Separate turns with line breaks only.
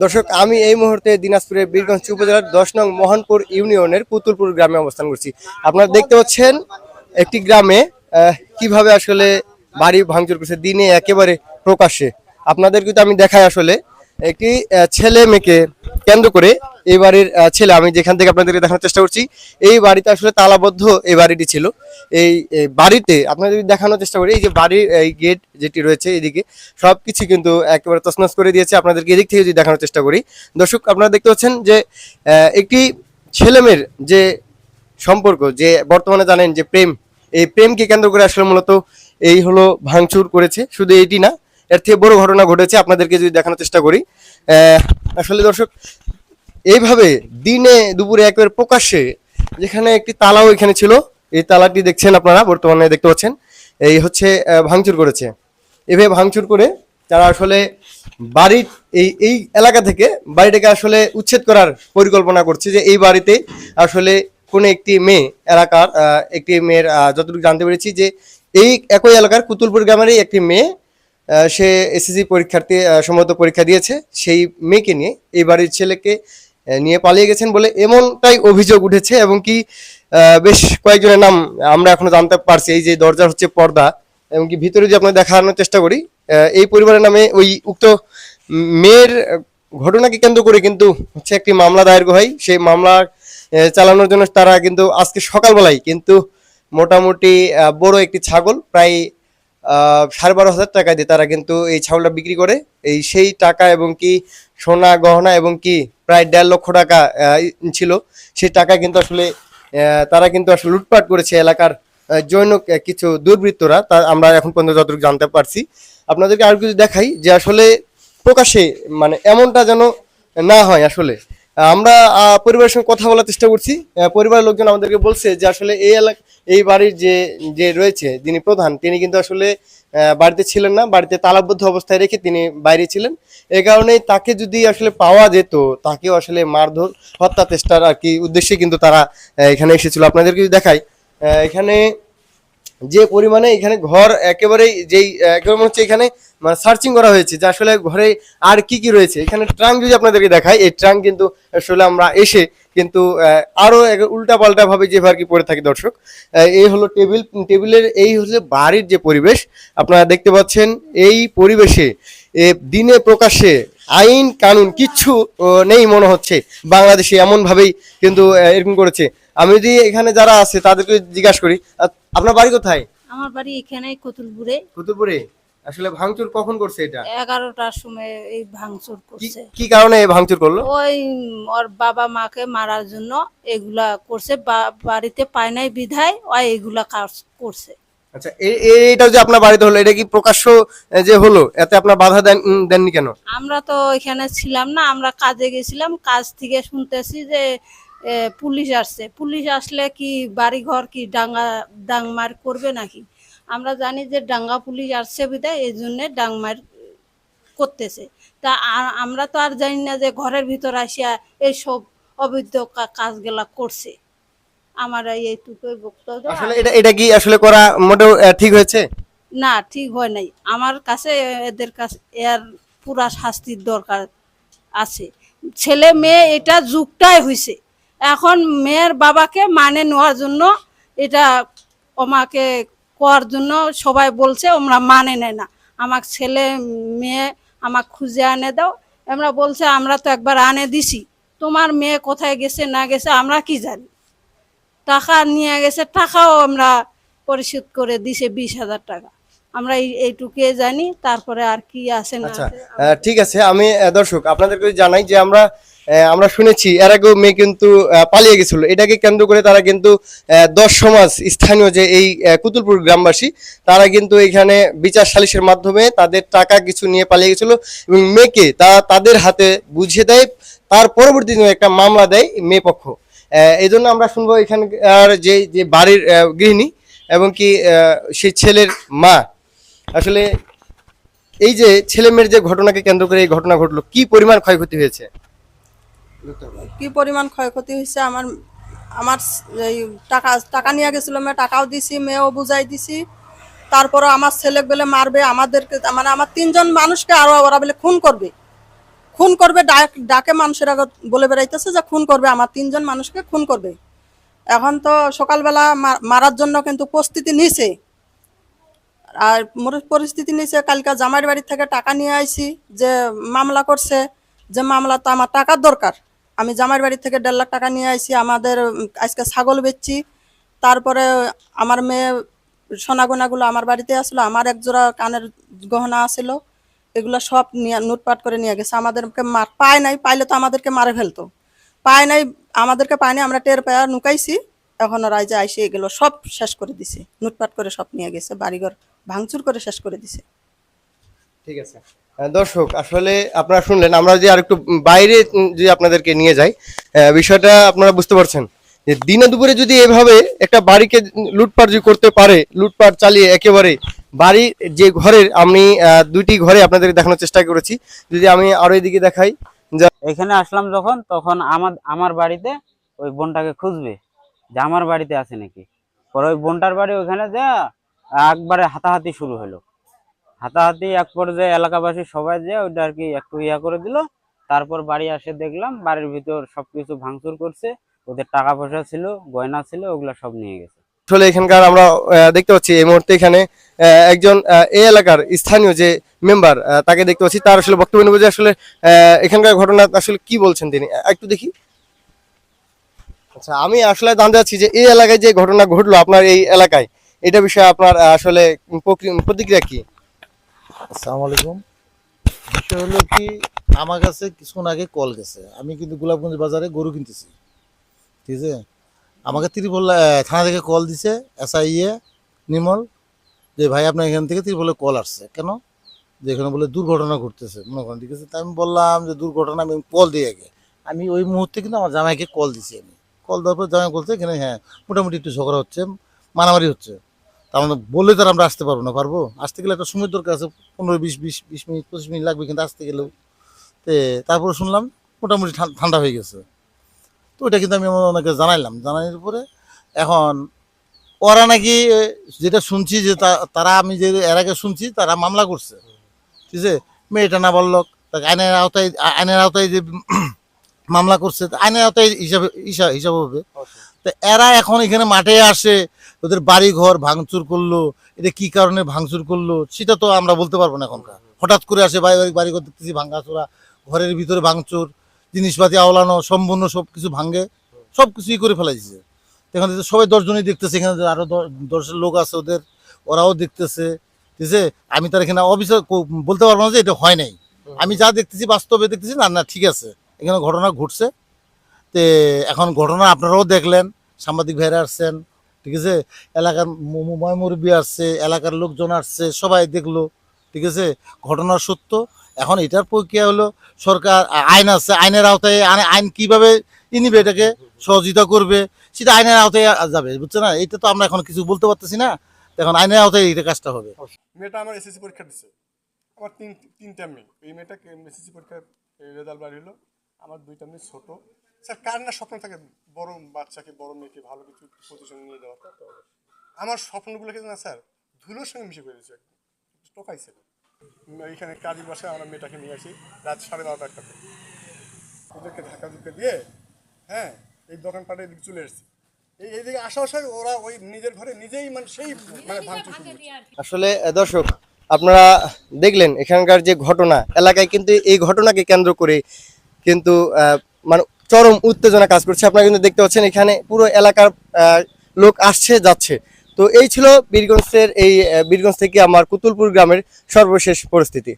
দর্শক, আমি এই মুহূর্তে দিনাজপুরের বীরগঞ্জ উপজেলার দশ নং মোহনপুর ইউনিয়নের পুতুলপুর গ্রামে অবস্থান করছি। আপনারা দেখতে পাচ্ছেন একটি গ্রামে কীভাবে আসলে বাড়ি ভাঙচুর করছে, দিনে একেবারে প্রকাশ্যে। আপনাদের কিন্তু আমি দেখাই আসলে। একটি ছেলে মেয়েকে কেন্দ্র করে এই বাড়ির ছেলে, আমি যেখান থেকে আপনাদেরকে দেখানোর চেষ্টা করছি, এই বাড়িতে আসলে তালাবদ্ধ এই বাড়িটি ছিল। এই বাড়িতে আপনাদের দেখানোর চেষ্টা করি, এই যে বাড়ির, এই গেট যেটি রয়েছে এদিকে সব কিছু কিন্তু একেবারে তছনছ করে দিয়েছে। আপনাদেরকে এদিক থেকে যদি দেখানোর চেষ্টা করি, দর্শক, আপনারা দেখতে পাচ্ছেন যে একটি ছেলেমেয়ের যে সম্পর্ক, যে বর্তমানে জানেন যে প্রেম, এই প্রেমকে কেন্দ্র করে আসলে মূলত এই হলো ভাঙচুর করেছে। শুধু এটি না এর থেকে বড় ঘটনা ঘটেছে, আপনাদেরকে যদি দেখানোর চেষ্টা করি। আসলে দর্শক, এইভাবে দিনে দুপুরে একবার প্রকাশ্যে যেখানে একটি তালাও এখানে ছিল, এই তালাটি দেখছেন আপনারা, বর্তমানে দেখতে পাচ্ছেন, এই হচ্ছে ভাঙচুর করেছে। এভাবে ভাঙচুর করে তারা আসলে বাড়ির এই এই এলাকা থেকে বাড়িটাকে আসলে উচ্ছেদ করার পরিকল্পনা করছে যে এই বাড়িতে আসলে কোনো একটি মেয়ে, এলাকার একটি মেয়ের যতটুকু জানতে পেরেছি যে এই একই এলাকার কুতুলপুর গ্রামেরই একটি মেয়ে সে এসএসসি পরীক্ষার্থী সম্ভবত পরীক্ষা দিয়েছে, সেই মেয়েকে নিয়ে এই বাড়ির ছেলেকে নিয়ে পালিয়ে গেছেন বলে এমনটাই অভিযোগ উঠেছে এবং কি বেশ কয়েকজনের নাম আমরা এখনও জানতে পারছি। এই যে দরজা হচ্ছে পর্দা, এবং কি ভিতরে যদি আপনার দেখানোর চেষ্টা করি এই পরিবারের নামে ওই উক্ত মেয়ের ঘটনাকে কেন্দ্র করে কিন্তু হচ্ছে একটি মামলা দায়ের হয়। সেই মামলা চালানোর জন্য তারা কিন্তু আজকে সকালবেলায় কিন্তু মোটামুটি বড় একটি ছাগল, প্রায় সাড়ে বারো হাজার টাকা দিয়ে তারা কিন্তু এই ছাগলটা বিক্রি করে। এই সেই টাকা এবং কি সোনা, গহনা এবং কি প্রায় দেড় লক্ষ টাকা ছিল। সেই টাকা কিন্তু আসলে তারা কিন্তু আসলে লুটপাট করেছে এলাকার জৈন কিছু দুর্বৃত্তরা। তা আমরা এখন পর্যন্ত যতটুকু জানতে পারছি। আপনাদেরকে আর কিছু দেখাই যে আসলে প্রকাশে মানে এমনটা যেন না হয় আসলে। আমরা পরিবারের সঙ্গে কথা বলার চেষ্টা করছি। পরিবারের লোকজন আমাদেরকে বলছে যে আসলে এই এলাকা এই বাড়ির যে যে রয়েছে, যিনি প্রধান, তিনি কিন্তু আসলে বাড়িতে ছিলেন না, বাড়িতে তালাবদ্ধ অবস্থায় রেখে তিনি বাইরে ছিলেন। এই কারণেই তাকে যদি আসলে পাওয়া যেত, তাকেও আসলে মারধর, হত্যা চেষ্টার আর কি উদ্দেশ্যে কিন্তু তারা এখানে এসেছিল। আপনাদেরকে দেখাই এখানে যে পরিমাণে এখানে ঘর একেবারেই যেই একেবারে হচ্ছে এখানে মানে সার্চিং করা হয়েছে, যে আসলে ঘরে আর কি কি রয়েছে। এখানে ট্রাঙ্ক যদি আপনাদেরকে দেখাই, এই ট্রাঙ্ক কিন্তু আসলে আমরা এসে কিন্তু আহ, আরও উল্টা পাল্টা ভাবে যে আর কি পড়ে থাকি দর্শক এই হলো টেবিল টেবিলের এই হচ্ছে বাড়ির যে পরিবেশ আপনারা দেখতে পাচ্ছেন এই পরিবেশে এ দিনে প্রকাশ্যে আইন কানুন কিচ্ছু নেই মনে হচ্ছে। বাংলাদেশে এমন ভাবেই কিন্তু এরকম করেছে। আমি যদি এখানে যারা আছে তাদেরকে জিজ্ঞাসা করি আপনার বাড়ি কোথায়?
আমার বাড়ি এখানে কতুলপুরে।
কুতুবপুরে আসলে ভাঙচুর কখন করছে এটা?
এগারোটার সময় এই ভাঙচুর করছে।
কি কারণে এই ভাঙচুর করল?
ওই ওর বাবা মাকে মারার জন্য এগুলা করছে বাড়িতে পায় নাই বিধায় ওই এগুলা কাজ করছে।
আচ্ছা এ- এ- এইটা যে আপনার বাড়িতে হলো এটা কি প্রকাশ্য যে হলো এতে আপনার বাধা দেন দেননি কেন?
আমরা তো এখানে ছিলাম না আমরা কাজে গেছিলাম কাজ থেকে শুনতেছি যে পুলিশ আসছে। পুলিশ আসলে কি বাড়ি ঘর কি ডাঙ্গা ডাংমার করবে নাকি? আমরা জানি যে ডাঙ্গা পুলিশ আসছে বিধায় এই জন্যে ডাংমার করতেছে। তা আমরা তো আর জানি না যে ঘরের ভিতর আসিয়া এইসব অবৈধ কাজগুলা করছে। আমার এই এইটুকুই বক্তব্য।
আসলে এটা এটা কি আসলে করা মোটেও ঠিক হয়েছে?
না ঠিক হয় নাই। আমার কাছে এদের কাছে এর পুরা শাস্তির দরকার আছে। ছেলে মেয়ে এটা যুগটাই হয়েছে এখন মেয়ের বাবাকে মানে নেওয়ার জন্য এটা ওমাকে করার জন্য সবাই বলছে ওমরা মানে নেয় না। আমার ছেলে মেয়ে আমাকে খুঁজে আনে দাও। আমরা বলছে আমরা তো একবার আনে দিছি। তোমার মেয়ে কোথায় গেছে না গেছে আমরা কি জানি? টাকা নিয়ে গেছে টাকাও আমরা পরিশোধ করে দিছে বিশ হাজার টাকা। আমরা এই এইটুকুই জানি তারপরে আর কি আছে না
আচ্ছা ঠিক আছে আমি দর্শক আপনাদেরকে জানাই যে আমরা আমরা শুনেছি, এর আগেও মেয়ে কিন্তু পালিয়ে গেছিল। এটাকে কেন্দ্র করে তারা কিন্তু দশ সমাজ স্থানীয় যে এই কুতুলপুর গ্রামবাসী, তারা কিন্তু এখানে বিচার সালিশের মাধ্যমে তাদের টাকা কিছু নিয়ে পালিয়ে গেছিল এবং মেয়েকে তা, তাদের হাতে বুঝিয়ে দেয়, তার পরবর্তী দিনে একটা মামলা দেয় মেয়ে পক্ষ। এই জন্য আমরা শুনব এখানকার যে যে বাড়ির গৃহিণী এবং কি সেই ছেলের মা। আসলে এই যে ছেলে মেয়ের যে ঘটনাকে কেন্দ্র করে এই ঘটনা ঘটলো, কি পরিমাণ ক্ষয়ক্ষতি হয়েছে?
কি পরিমাণ ক্ষয়ক্ষতি হয়েছে আমার আমার এই টাকা টাকা নিয়ে গেছিল মেয়ে টাকাও দিছি, মেয়েও বুঝাই দিছি। তারপরে আমার ছেলে বলে মারবে, আমাদেরকে মানে আমার তিনজন মানুষকে আরও ওরা বলে খুন করবে। খুন করবে, ডাক, ডাকে মানুষের আগে বলে বেড়াইতেছে যে খুন করবে, আমার তিনজন মানুষকে খুন করবে। এখন তো সকালবেলা মারার জন্য কিন্তু প্রস্তুতি নিছে। আর মোর- পরিস্থিতি নিছে, কালকা জামাইয়ের বাড়ি থেকে টাকা নিয়ে আইছি, যে মামলা করছে, যে মামলা তো আমার টাকার দরকার। আমি জামাইয়ের বাড়ি থেকে দেড় লাখ টাকা নিয়ে আইছি, আমাদের আজকে ছাগল বেচছি। তারপরে আমার মেয়ে সোনাগোনাগুলো আমার বাড়িতে আসলো, আমার এক জোড়া কানের গহনা আসিল, এগুলো সব নিয়ে, লুটপাট করে নিয়ে গেছে। আমাদেরকে মার, পায় নাই, পাইলে তো আমাদেরকে মারে ফেলতো। পায় নাই, আমাদেরকে পায় নাই, আমরা টের পায়া নুকাইছি। এখন ওরা যে আইসে এগুলো সব শেষ করে দিছে। লুটপাট করে সব নিয়ে গেছে, বাড়িঘর ভাঙচুর করে শেষ করে দিছে।
ঠিক আছে। দর্শক, আসলে আপনারা শুনলেন, আমরা যদি আরেকটু বাইরে যদি আপনাদেরকে নিয়ে যাই বিষয়টা আপনারা বুঝতে পারছেন যে দিনে দুপুরে যদি এভাবে একটা বাড়িকে লুটপাট যদি করতে পারে, লুটপাট চালিয়ে একেবারে বাড়ি যে ঘরের, আমি দুইটি ঘরে আপনাদের দেখানোর চেষ্টা করেছি। যদি আমি আরও এদিকে দেখাই, যা
এখানে আসলাম যখন, তখন আমার আমার বাড়িতে ওই বোনটাকে খুঁজবে যে আমার বাড়িতে আছে নাকি। পরে ওই বোনটার বাড়ি ওখানে যে একবারে হাতাহাতি শুরু হলো। হাতাহাতি এক পর্যায়ে এলাকাবাসী সবাই যে ওইটা আর কি একটু ইয়া করে দিল। তারপর বাড়ি আসে দেখলাম, বাড়ির ভিতর সবকিছু ভাঙচুর করছে। ওদের টাকা পয়সা ছিল, গয়না ছিল, ওগুলা সব নিয়ে গেছে।
আসলে এখানকার আমরা দেখতে পাচ্ছি এই মুহূর্তে এখানে একজন এই এলাকার স্থানীয় যে মেম্বার তাকে দেখতে পাচ্ছি। তার আসলে বক্তব্য নেব যে আসলে এখানকার ঘটনা আসলে কি বলছেন তিনি? একটু দেখি। আচ্ছা আমি আসলে জানতে চাচ্ছি যে এই এলাকায় যে ঘটনা ঘটলো আপনার এই এলাকায়, এটা বিষয়ে আপনার আসলে প্রতিক্রিয়া কি?
আসসালামু আলাইকুম। বিষয় হলো কি, আমার কাছে কিছুক্ষণ আগে কল গেছে। আমি কিন্তু গোলাপগঞ্জ বাজারে গরু কিনতেছি। ঠিক আছে? আমাকে ত্রিপল থানা থেকে কল দিছে, এসআইএ, নির্মল, যে ভাই আপনার এখান থেকে ত্রিপলে কল আসছে। কেন? যে এখানে বলে দুর্ঘটনা ঘটতেছে। মনে করেন, ঠিক আছে? তাই আমি বললাম যে দুর্ঘটনা, আমি কল দিই আগে। আমি ওই মুহূর্তে কিন্তু আমার জামাইকে কল দিছি আমি। কল দেওয়ার পর জামাই বলছে এখানে হ্যাঁ মোটামুটি একটু ঝগড়া হচ্ছে, মারামারি হচ্ছে। তার মানে বললে তো আমরা আসতে পারব না, পারব? আসতে গেলে একটা সময় দরকার আছে, পনেরো বিশ বিশ বিশ মিনিট, পঁচিশ মিনিট লাগবে কিন্তু আসতে গেলেও। তে তারপরে শুনলাম মোটামুটি ঠান- ঠান্ডা হয়ে গেছে। তো ওটা কিন্তু আমি আমার ওনাকে জানাইলাম। জানানোর পরে এখন ওরা নাকি যেটা শুনছি যে তারা আমি যে এর আগে শুনছি, তারা মামলা করছে। ঠিক আছে? মেয়েটা না বলল তাকে আইনের আওতায় আইনের আওতায় যে মামলা করছে, আইনের আওতায় হিসাবে হিসাব হিসাব হবে। তো এরা এখন এখানে মাঠে আসে, ওদের বাড়ি ঘর ভাঙচুর করল, এটা কি কারণে ভাঙচুর করল, সেটা তো আমরা বলতে পারব না এখনকার। হঠাৎ করে আসে বাড়ি বাড়ি বাড়ি ঘর দেখতেছি ভাঙাচোরা ঘরের ভিতরে ভাঙচুর, জিনিসপাতি আওলানো, সম্পূর্ণ সব কিছু ভাঙে সব কিছুই করে ফেলা দিছে এখানে সবাই দশজনই দেখতেছে, এখানে যে আরও দ- দশের লোক আছে ওদের, ওরাও দেখতেছে, ঠিক আছে? আমি তার এখানে অফিসে বলতে পারব না যে এটা হয় নাই। আমি যা দেখতেছি, বাস্তবে দেখতেছি, না না, ঠিক আছে। এখানে ঘটনা ঘটছে। তে এখন ঘটনা আপনারাও দেখলেন, সাংবাদিক ভাইরা আসছেন, ঠিক আছে? এলাকার ম- ম- ময় মুরব্বী আসছে, এলাকার লোকজন আসছে, সবাই দেখল, ঠিক আছে? ঘটনা সত্য। এখন এটার প্রক্রিয়া হলো সরকার আইন আছে, আইনের আওতায় আইন- কীভাবে ই নিবে এটাকে সহযোগিতা করবে, সেটা আইনের আওতায় যাবে বুঝছে না? এটা তো আমরা এখন কিছু বলতে পারতেছি না। এখন আইনের আওতায় এটা কাজটা হবে।
মেয়েটা আমার এসএসসি পরীক্ষা দিচ্ছে আমার তিন তিনটা মেয়ে। এই মেয়েটা এসএসসি পরীক্ষার রেজাল্ট বার হলো। আমার দুইটা মেয়ে ছোট। স্যার, কার না স্বপ্ন থাকে বড় বাচ্চাকে, বড় মেয়েকে ভালো কিছু পজিশনে নিয়ে যাওয়ার আমার স্বপ্নগুলোকে না স্যার, ধুলোর সঙ্গে মিশে করে দিয়েছে। টোকাইছে। এইখানে কাজী বাসে আমরা মেয়েটাকে নিয়ে আসি, রাত সাড়ে বারোটা একটা ওদেরকে ধাক্কা ধুকে দিয়ে হ্যাঁ এই দোকানপাটে এদিকে চলে এসেছি। এই এইদিকে আসা আসায় ওরা ওই নিজের ঘরে নিজেই মানে সেই মানে ভাঙচুর
আসলে দর্শক, আপনারা দেখলেন এখানকার যে ঘটনা, এলাকায় কিন্তু এই ঘটনাকে কেন্দ্র করে কিন্তু মানে চরম উত্তেজনা কাজ করছে। আপনারা কিন্তু দেখতে পাচ্ছেন এখানে পুরো এলাকার লোক আসছে, যাচ্ছে। তো এই ছিল বীরগঞ্জের এই বীরগঞ্জ থেকে আমার কুতুলপুর গ্রামের সর্বশেষ পরিস্থিতি।